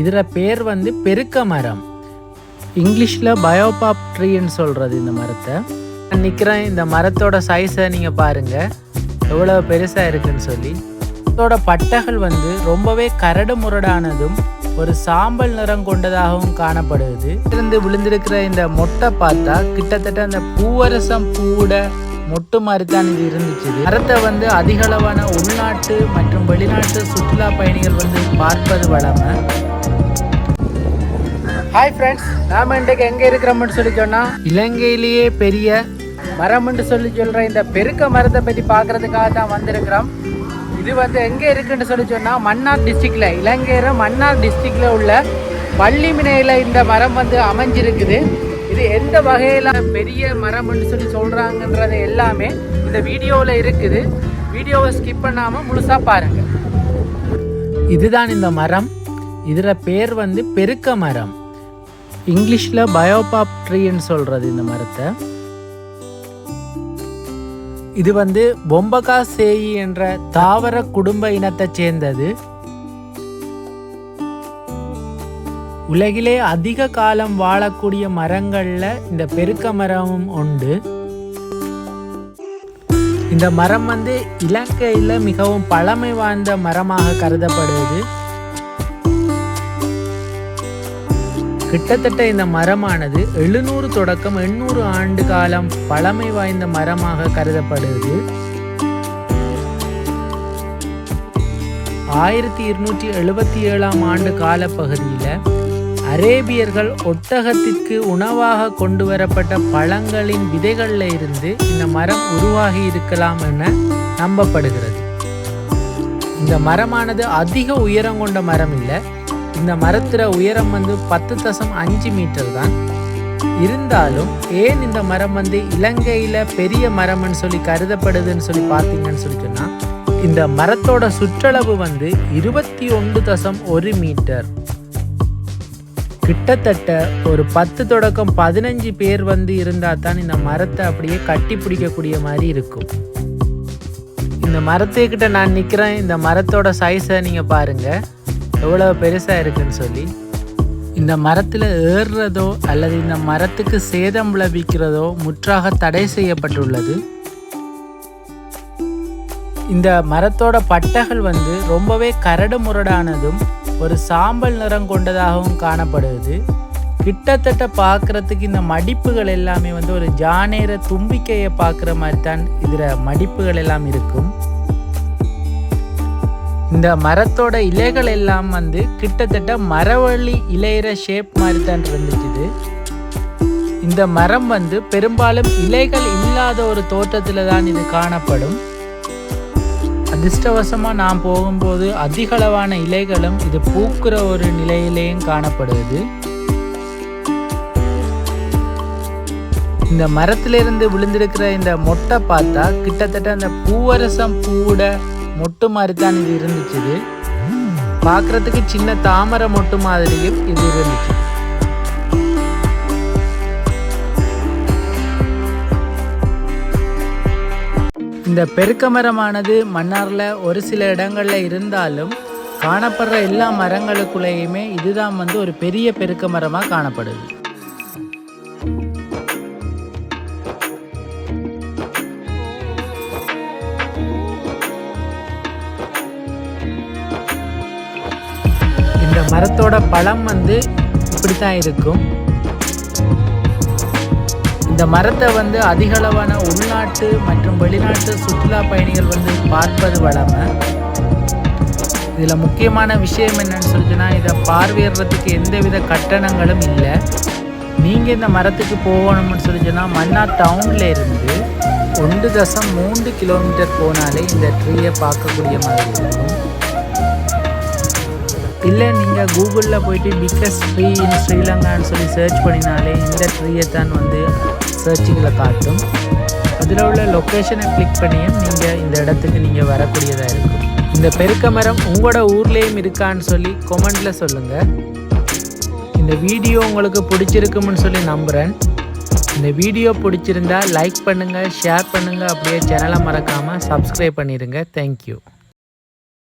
இதில் பேர் வந்து பெருக்க மரம். இங்கிலீஷில் பயோபாப் ட்ரீன்னு சொல்கிறது இந்த மரத்தை. நான் நிற்கிறேன் இந்த மரத்தோட சைஸை நீங்கள் பாருங்கள் எவ்வளோ பெருசாக இருக்குன்னு சொல்லி. இதோட பட்டைகள் வந்து ரொம்பவே கரடு முரடானதும் ஒரு சாம்பல் நிறம் கொண்டதாகவும் காணப்படுது இருந்து விழுந்திருக்கிற இந்த மொட்டை பார்த்தா கிட்டத்தட்ட அந்த பூவரசம் பூட மொட்டு மாதிரி தான் இது இருந்துச்சு. மரத்தை வந்து அதிகளவான உள்நாட்டு மற்றும் வெளிநாட்டு சுற்றுலா பயணிகள் வந்து பார்ப்பது வளமை ஹாய் ஃப்ரெண்ட்ஸ் நாம இன்றைக்கு எங்கே இருக்கிறோம்னு சொல்லி சொன்னால் இலங்கையிலேயே பெரிய மரம்னு சொல்லி சொல்கிற இந்த பெருக்க மரத்தை பற்றி பார்க்குறதுக்காக தான் வந்திருக்கிறோம். இது வந்து எங்கே இருக்குன்னு சொல்லி சொன்னால் மன்னார் டிஸ்ட்ரிக்டில் இலங்கையில மன்னார் டிஸ்ட்ரிக்டில் உள்ள பள்ளிமினையில் இந்த மரம் வந்து அமைஞ்சிருக்குது. இது எந்த வகையில் பெரிய மரம்னு சொல்லி சொல்கிறாங்கன்றது எல்லாமே இந்த வீடியோவில் இருக்குது. வீடியோவை ஸ்கிப் பண்ணாமல் முழுசாக பாருங்கள் இதுதான் இந்த மரம். இதில் பேர் வந்து பெருக்க மரம். இங்கிலீஷில் பயோபாப் ட்ரீன்னு சொல்கிறது இந்த மரத்தை. இது வந்து பொம்பகா சேயி என்ற தாவர குடும்ப இனத்தைச் சேர்ந்தது. உலகிலே அதிக காலம் வாழக்கூடிய மரங்களில் இந்த பெருக்க மரமும் உண்டு. இந்த மரம் வந்து இலங்கையில் மிகவும் பழமை வாய்ந்த மரமாக கருதப்படுவது கிட்டத்தட்ட இந்த மரமானது எழுநூறு தொடக்கம் எண்ணூறு ஆண்டு காலம் பழமை வாய்ந்த மரமாக கருதப்படுகிறது ஆயிரத்தி இருநூற்றி எழுபத்தி ஏழாம் ஆண்டு காலப்பகுதியில் அரேபியர்கள் ஒட்டகத்திற்கு உணவாக கொண்டு வரப்பட்ட பழங்களின் விதைகளில் இருந்து இந்த மரம் உருவாகி இருக்கலாம் என நம்பப்படுகிறது. இந்த மரமானது அதிக உயரம் கொண்ட மரம் இல்லை. இந்த மரத்துல உயரம் வந்து பத்து தசம் அஞ்சு மீட்டர் தான். இருந்தாலும் ஏன் இந்த மரம் வந்து இலங்கையில பெரிய மரம்னு சொல்லி கருதப்படுதுன்னு சொல்லி பார்த்தீங்கன்னு சொல்லி சொன்னா இந்த மரத்தோட சுற்றளவு வந்து இருபத்தி ஒன்று தசம் ஒரு மீட்டர். கிட்டத்தட்ட ஒரு பத்து தொடக்கம் பதினஞ்சு பேர் வந்து இருந்தால் தான் இந்த மரத்தை அப்படியே கட்டி பிடிக்கக்கூடிய மாதிரி இருக்கும். இந்த மரத்துக்கிட்ட நான் நிற்கிறேன் இந்த மரத்தோட சைஸை நீங்கள் பாருங்கள் எவ்வளோ பெருசாக இருக்குன்னு சொல்லி இந்த மரத்தில் ஏறுறதோ அல்லது இந்த மரத்துக்கு சேதம் விளைவிக்கிறதோ முற்றாக தடை செய்யப்பட்டுள்ளது. இந்த மரத்தோட பட்டைகள் வந்து ரொம்பவே கரடு முரடானதும் ஒரு சாம்பல் நிறம் கொண்டதாகவும் காணப்படுது. கிட்டத்தட்ட பார்க்குறதுக்கு இந்த மடிப்புகள் எல்லாமே வந்து ஒரு ஜானேர தும்பிக்கையை பார்க்குற மாதிரி தான் இதில் மடிப்புகள் எல்லாம் இருக்கும். இந்த மரத்தோட இலைகள் எல்லாம் வந்து கிட்டத்தட்ட மரவள்ளி இலையிற ஷேப் மாதிரி தான் இருந்துச்சு இந்த மரம் வந்து பெரும்பாலும் இலைகள் இல்லாத ஒரு தோட்டத்தில் தான் இது காணப்படும். அதிர்ஷ்டவசமாக நான் போகும்போது அதிகளவான இலைகளும் இது பூக்குற ஒரு நிலையிலேயும் காணப்படுது இந்த மரத்திலிருந்து விழுந்திருக்கிற இந்த மொட்டை பார்த்தா கிட்டத்தட்ட அந்த பூவரசம் பூவோட மொட்டு மாதிரி தான் இது இருந்துச்சு பார்க்குறதுக்கு சின்ன தாமரை மொட்டு மாதிரியும் இது இருந்துச்சு. இந்த பெருக்க மரமானது மன்னாரில் ஒரு சில இடங்களில் இருந்தாலும் காணப்படுற எல்லா மரங்களுக்குள்ளேயுமே இதுதான் வந்து ஒரு பெரிய பெருக்க மரமாக காணப்படுது. மரத்தோட பழம் வந்து இப்படி தான் இருக்கும். இந்த மரத்தை வந்து அதிகளவான உள்நாட்டு மற்றும் வெளிநாட்டு சுற்றுலா பயணிகள் வந்து பார்ப்பது வளமை இதில் முக்கியமான விஷயம் என்னன்னு சொல்லிச்சுன்னா இதை பார்வையிடுறதுக்கு எந்தவித கட்டணங்களும் இல்லை. நீங்கள் இந்த மரத்துக்கு போகணும்னு சொல்லிச்சுன்னா மன்னார் டவுனில் இருந்து ஒன்று தசம் மூன்று கிலோமீட்டர் போனாலே இந்த ட்ரீயை பார்க்கக்கூடிய மாதிரி இருக்கும். இல்லை நீங்கள் கூகுளில் போயிட்டு பிக்கஸ்ட் ட்ரீ இன் ஸ்ரீலங்கான்னு சொல்லி சர்ச் பண்ணினாலே இந்த ட்ரீயை தான் வந்து சர்ச்சிங்கில் காட்டும். அதில் உள்ள லொக்கேஷனை கிளிக் பண்ணியும் நீங்கள் இந்த இடத்துக்கு நீங்கள் வரக்கூடியதாக இருக்கும். இந்த பெருக்க மரம் உங்களோட ஊர்லேயும் இருக்கான்னு சொல்லி கொமெண்டில் சொல்லுங்கள் இந்த வீடியோ உங்களுக்கு பிடிச்சிருக்கும்னு சொல்லி நம்புகிறேன் இந்த வீடியோ பிடிச்சிருந்தா லைக் பண்ணுங்கள் ஷேர் பண்ணுங்கள் அப்படியே சேனலை மறக்காமல் சப்ஸ்கிரைப் பண்ணிடுங்க தேங்க்யூ